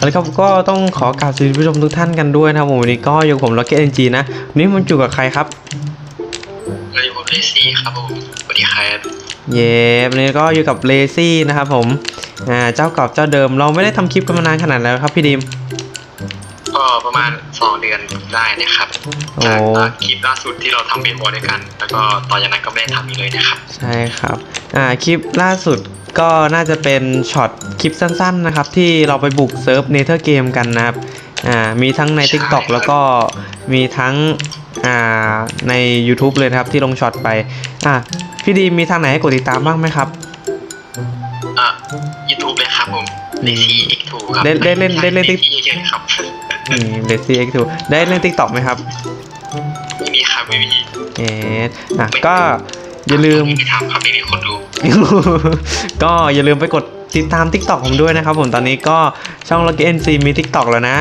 แล้วครับก็ต้องขอกราบสวัสดีผู้ชมทุกท่านกันด้วยนะครับผมวันนี้ก็อยู่กับผมล็อกเก็ตเอ็นจีนะวันนี้มันอยู่กับใครครับเราอยู่กับเลซี่ครับผมสวัสดีครับเย้วันนี้ก็อยู่กับเลซี่นะครับผมอ่าเจ้าเกอบเจ้าเดิมเราไม่ได้ทำคลิปกันมานานขนาดแล้วครับพี่ดิม ก็ประมาณ2เดือนได้นะครับโอ้จากคลิปล่าสุดที่เราทำเบสบอลด้วยกัน แล้วก็ตอนจากนั้นก็ไม่ได้ทำอีกเลยนะครับ ใช่ครับ อ่า คลิปล่าสุดก็น่าจะเป็นช็อตคลิปสั้นๆนะครับ ที่เราไปบุกเซิร์ฟเนเธอร์เกมกันนะครับ อ่า มีทั้งในใช่ TikTok แล้วก็มีทั้ง อ่า ใน YouTube เลยนะครับที่ลงช็อตไป อ่าพี่ดีมมีทางไหนให้กดติดตามบ้างไหมครับ อะยูทูบเลยครับผมเลซี่ X2 ครับได้ได้เล่นได้เล่นเลซี่เยอะๆครับนี่ เบสซี่เอ็กซ์ได้เล่น TikTok ไหมครับไม่มีครับไม่มีเอสอะก็อย่าลืมไม่มีทำครับไม่มีคนดู ก็อย่าลืมไปกดติดตาม TikTok ผมด้วยนะครับผมตอนนี้ก็ช่อง Lucky NC มี TikTok แล้วนะ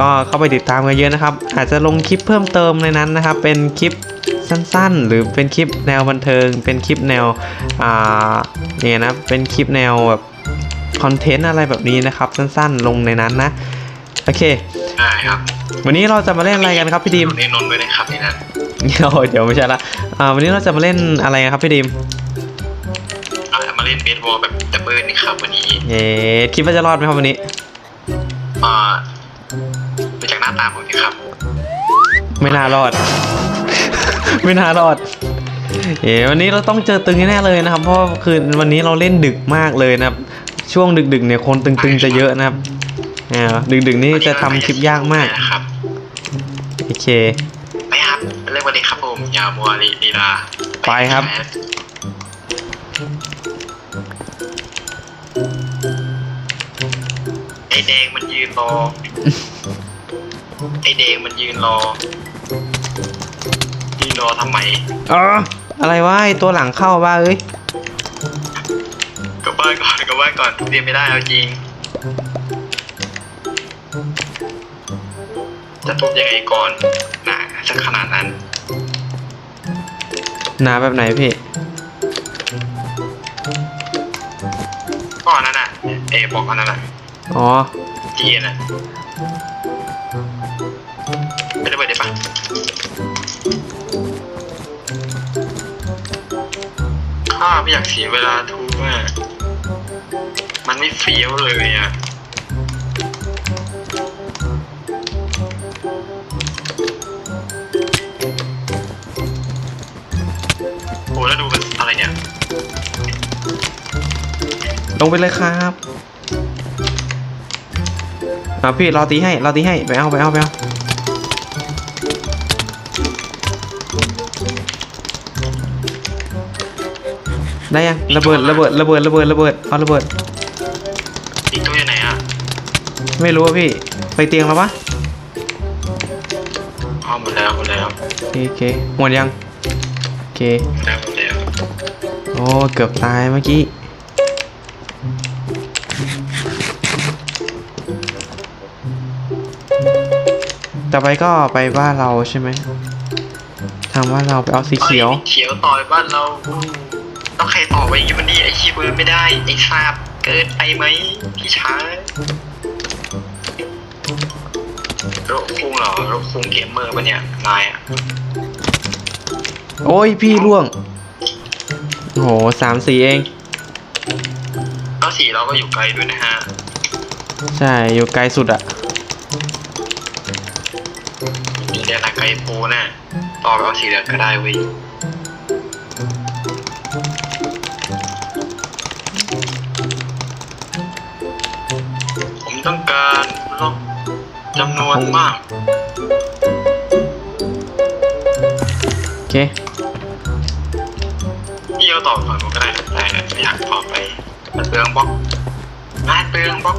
ก็เข้าไปติดตามกันเยอะนะครับ อาจจะลงคลิปเพิ่มเติมในนั้นนะครับ เป็นคลิปสั้นๆ หรือเป็นคลิปแนวบันเทิง เป็นคลิปแนวอ่าเนี่ยนะเป็นคลิปแนวแบบคอนเทนต์อะไรแบบนี้นะครับ สั้นๆ ลงในนั้นนะ โอเค ได้ครับวันนี้เราจะมาเล่นอะไรกันครับพี่ดีมในนนท์ด้วยนะครับนี่นะเดี๋ยวเดี๋ยวไม่ใช่ละอ่าวันนี้เราจะมาเล่นอะไรครับพี่ดีมเอาละมาเล่นเบสบอลแบบดับเบิลนี่ครับวันนี้เย้คิดว่าจะรอดไหมครับวันนี้อ่าดูจากหน้าตาผมนะครับ ไม่น่ารอด ไม่น่ารอดเอ๋วันนี้เราต้องเจอตึงแน่ๆเลยนะครับ เพราะว่าคืนวันนี้เราเล่นดึกมากเลยนะครับ ช่วงดึกๆเนี่ยคนตึงๆจะเยอะนะครับ อ่าดึกๆนี่จะทำคลิปยากมากนะครับโอเคไปครับเริ่มวันนี้ครับผมอยามัวลีลีลาไปครับไอแดงมันยืนรอไอแดงมันยืนรอยืนรอทำไมอ๋ออะไรวะไอตัวหลังเข้าบ้าเอ้ยกลับบ้านก่อนกลับบ้านก่อนเรียนไม่ได้เอาจริง จะทุบยังไงก่อนหนาสักขนาดนั้น หนาแบบไหนพี่ ก็อันนั้นอะ เอบอกอันนั้นอะอ๋อจีนอะไม่ได้ไปได้ปะข้าไม่อยากเสียเวลาทุบอะมันไม่เฟี้ยวเลยอะ อะไรเนี่ย ลงไปเลยครับอ่าพี่รอตีให้รอตีให้ไปเอาไปเอาไปเอาได้ยังระเบิดระเบิดระเบิดระเบิดระเบิดเอาระเบิดอีกตัวอยู่ไหนอะไม่รู้ว่าพี่ไปเตียงแล้วปะอ๋อหมดแล้วหมดแล้วโอเคโอเคหมดยังโอเคหมดแล้วหมดแล้ว โอ้ เกือบตายเมื่อกี้ ต่อไปก็ไปบ้านเราใช่ไหมทางบ้านเราไปเอาสีเขียว เขียวต่อยบ้านเราต้องใครต่อไปอย่างนี้วันนี้ไอ้คีเบิร์ดไม่ได้ ไอ้ทราบเกินไปไหมพี่ชายโรคคุงเหรอโรคคุงเกมเมอร์ปะเนี่ยนายอะ โอ้ยพี่ล่วง โหสามสีเองแล้วสีเราก็อยู่ไกลด้วยนะฮะ ใช่ อยู่ไกลสุดอะมีเรียนอะไกลโพน่ะต่อไปเอาสีเหลืองก็ได้เว้ยผมต้องการล็อกจำนวนมาก โอเคพี่เอา ต่อก่อนก็ได้ครับแต่ไม่อยากต่อไปมันเปลืองบล็อกมันเปลืองบล็อก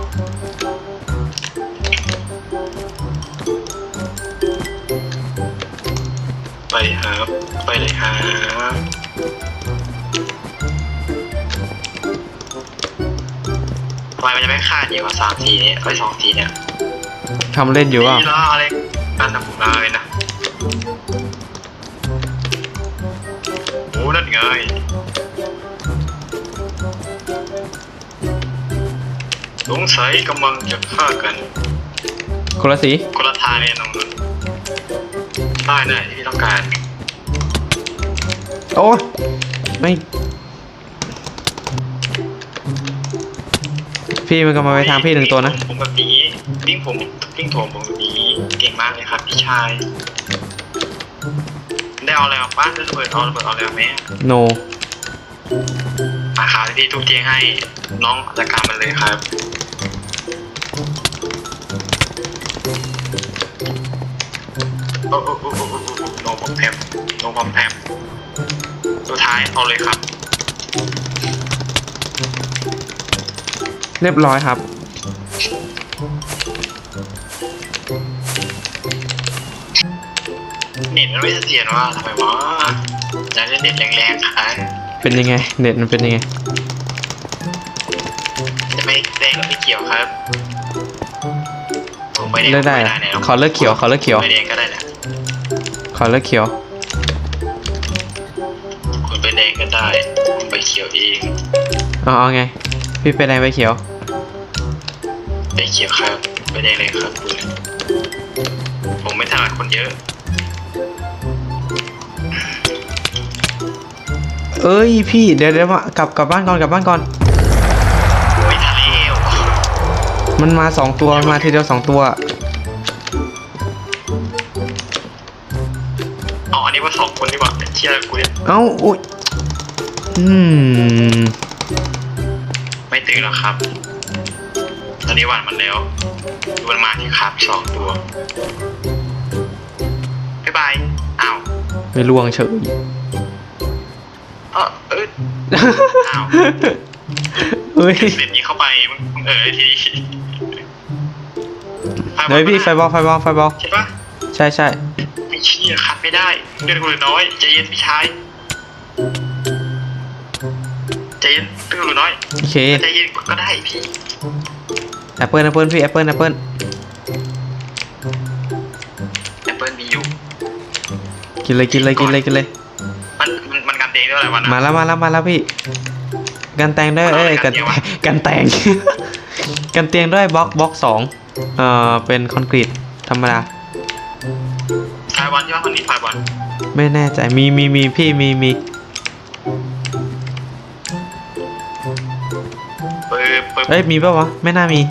ไปครับ ไปเลยครับทำไมมันจะไม่ขาดอยู่ว่าสามทีนี้ไปสองทีเนี่ยทำเล่นอยู่เปล่านี่ล่ะอะไรนั่นนะผมลาเลยนะโอ้นั่นไง งสัยกำลังจะฆ่ากันคนละสีคนละทางเนี่ยน้องนุ่นได้ไหนที่ต้องการ โอ้ยไม่พี่มันก็มาไปทางพี่หนึ่งตัวนะ ผมแบบนี้วิ่งผมวิ่งโถมผมแบบนี้เก่งมากเลยครับพี่ชาย ได้เอาอะไรมาป้าได้ระเบิดเอาระเบิดเอาอะไรมาไหมโนมาครับที่ทุกเตียงให้น้องจัดการมันเลยครับ โอ้โอ้โอ้โอ้โอ้โอ้โนบอมแพมโนบอมแพมสุดท้ายเอาเลยครับ เรียบร้อยครับ เน็ตมันไม่เสถียรว่าทำไมวะอยากเล่นเน็ตแรงๆค่ะเป็นยังไง เน็ตมันเป็นยังไง จะไม่แดงก็ไม่เกี่ยวครับผมไม่แดงเลือกได้เหรอม่แน่ขอเลือกเขียวขอเลือกเขียว ไม่แดงก็ได้แหละ ขอเลือกเขียว คุณไปแดงก็ได้ผมไปเขียวเองเอาเอาไง พี่ไปแดงไปเขียว ไปเขียวครับไปแดงเลยครับคุณผมไม่ถนัดคนเยอะ เอ้ยพี่เดี๋ยวเดี๋ยวมากลับกลับบ้านก่อนกลับบ้านก่อนไม่ทันแล้วมันมาสองตัวมันมาทีเดียวสองตัว นนี้ว่าสองคนดีกว่าเชื่อกูเนี่ยเอ้าอุ้ยอืมไม่ตื่นหรอกครับ ตอนนี้วันมันแล้วดูมันมาที่ครับสองตัวบ๊ายบายอ้าวไม่ล่วงเฉยเออเอออ้าวเฮ้ยเสร็จนี้เข้าไปมึงมึงเออทีเดี๋ยวพี่ไฟบอลไฟบอลไฟบอลใช่ปะใช่ใช่ ไม่เชี่ยคัดไม่ได้เลือดกูเหลือน้อยใจเย็นพี่ชายใจเย็นเลือดกูเหลือน้อยโอเคใจเย็นก็ได้พี่แอปเปิลแอปเปิลพี่แอปเปิลแอปเปิลแอปเปิลมีอยู่กินเลยกินเลยกินเลยกินเลยมันมันมันกันเตงด้วยอะไรวะนะมาแล้วมาแล้วมาแล้วพี่ กันแตงด้วยเอ้ยกักันนเตียงวะกันแตงกันเตียงด้วยบล็อกบล็อกสองเอ่อเป็นคอนกรีตธรรมดา ไฟบอลใช่ปะคนนี้ไฟบอลไม่แน่ใจมีมีมีพี่มีมีเปิดเปิดเอ้ยมีปะวะไม่น่ามี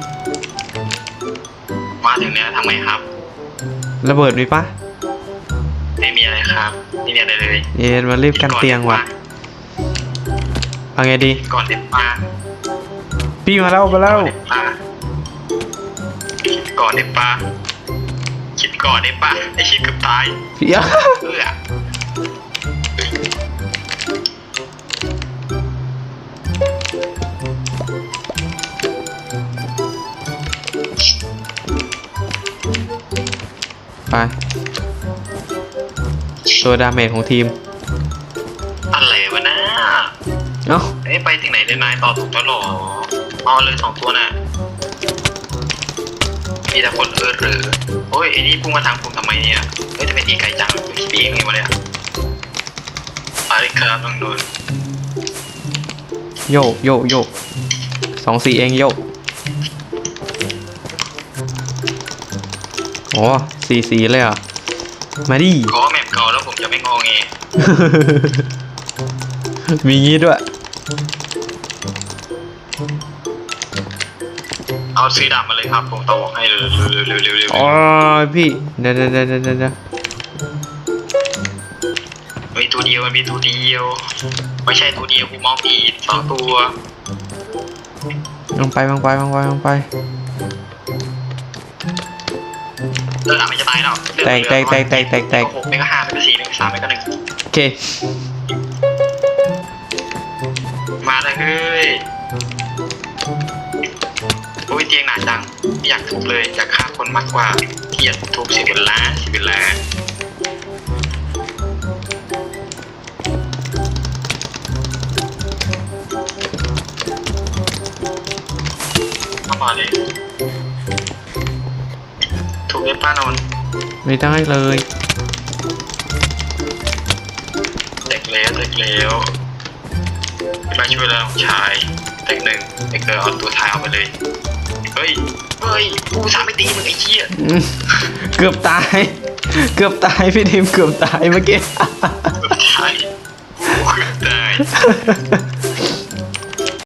มาถึงเนี้ยทำไงครับ ระเบิดมีปะไม่มีอะไรครับไม่มีอะไรเลยเย็นมารีบกันเตียงว่ะเอาไงดีก่อนเด็ดปลาพี่มาแล้วมาแล้วก่อนเด็ดปลาคิดก่อนเด็ดปลาคิด ก่อนเด็ดปลาไอชิดเกือบตายพี่เอื้อไปตัวดาเมจของทีม อะไรวะนะเอ้าไอ้ยไปถึงไหนเลยนายต่อถูกแล้วเหรอเอาเลยสองตัวน่ะ มีแต่คนเออหรือโอ้ยไอ้นี่พุ่งมาทางผมทำไมเนี่ยเฮ้ยจะเป็นตีไก่จังคิดเองไงวะเนี่ยอะไรครับน้องนนท์โยกโยกโยกสองสี่เองโยกโอ้สี่สีเลยเหรอะ มาดิขอแมปเก่าแล้วผมจะไม่งอเงมีงี้ด้วย เอาซื้อดาบมาเลยครับ ผมต่อให้เร็วเร็วเร็วเร็วเร็วอ๋อพี่เดี๋ยวเดี๋ยวเดี๋ยวเดี๋ยวเดี๋ยวมีตัวเดียวมันมีตัวเดียว ไม่ใช่ตัวเดียวกูมองผิดสองตัวลงไปลงไปลงไปลงไปเออมันจะตายแล้วเลือดแตกเหลือแตกแตกแตกแตกแตกหกไม่ก็ห้าไม่ก็สี่ไม่ก็สามไม่ก็หนึ่งโอเค มาเลยเฮ้ยโอ้ย เตียงหนาจังไม่อยากทุบเลยอยากฆ่าคนมากกว่าที่อยากทุบสิบเวลาสิบเวลาเข้ามาเลยทุบเลยป้านนท์ไม่ได้เลยเด็กแล้วเด็กแล้วมาช่วยแล้วน้องชายเด็กหนึ่งเด็กเลยเอาตัวท้ายเอาไปเลย เฮ้ย เฮ้ย กูสามไม่ตีมึงไอ้เหี้ยอืมเกือบตาย เกือบตายพี่ทีมเกือบตายเมื่อกี้ ตายกูเกือบตาย